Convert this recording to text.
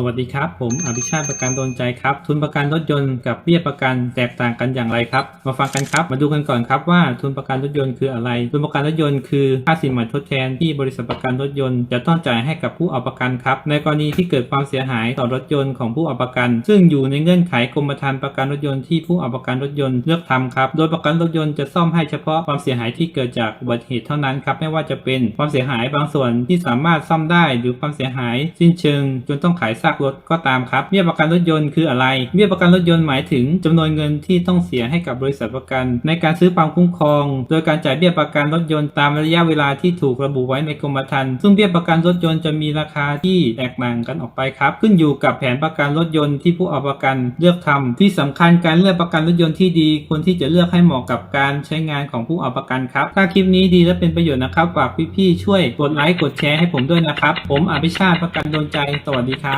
สวัสดีครับ ผมอภิชาติประกันโดนใจครับ ทุนประกันรถยนต์กับเบี้ยประกันแตกต่างกันอย่างไรครับ มาฟังกันครับ มาดูกันก่อนครับว่าทุนประกันรถยนต์คืออะไร ทุนประกันรถยนต์คือค่าสินใหม่ทดแทนที่บริษัทประกันรถยนต์จะต้องจ่ายให้กับผู้เอาประกันครับ ในกรณีที่เกิดความเสียหายต่อรถยนต์ของผู้เอาประกัน ซึ่งอยู่ในเงื่อนไขกรมธรรม์ประกันรถยนต์ที่ผู้เอาประกันรถยนต์เลือกทำครับ โดยประกันรถยนต์จะซ่อมให้เฉพาะความเสียหายที่เกิดจากอุบัติเหตุเท่านั้นครับ ไม่ว่าจะเป็นความเสียหายบางส่วนที่สามารถซ่อมได้ หรือความเสียหายสิ้นเชิง จนต้องขายซากรถก็ตามครับเบี้ยประกันรถยนต์คืออะไรเบี้ยประกันรถยนต์หมายถึงจำนวนเงินที่ต้องเสียให้กับบริษัทประกัน ในการซื้อความคุ้มครอง โดยการจ่ายเบี้ยประกันรถยนต์ตามระยะเวลาที่ถูกระบุไว้ในกรมธรรม์ซึ่งเบี้ยประกันรถยนต์จะมีราคาที่แตกต่างกันออกไปครับ ขึ้นอยู่กับแผนประกันรถยนต์ที่ผู้เอาประกันเลือกทำที่สำคัญการเลือกประกันรถยนต์ที่ดีควรที่จะเลือกให้เหมาะกับการใช้งานของผู้เอาประกันครับ ถ้าคลิปนี้ดีและเป็นประโยชน์นะครับฝากพี่ๆช่วยกดไลค์กดแชร์ให้ผมด้วยนะครับ ผมอภิชาติประกันโดนใจสวัสดีครับ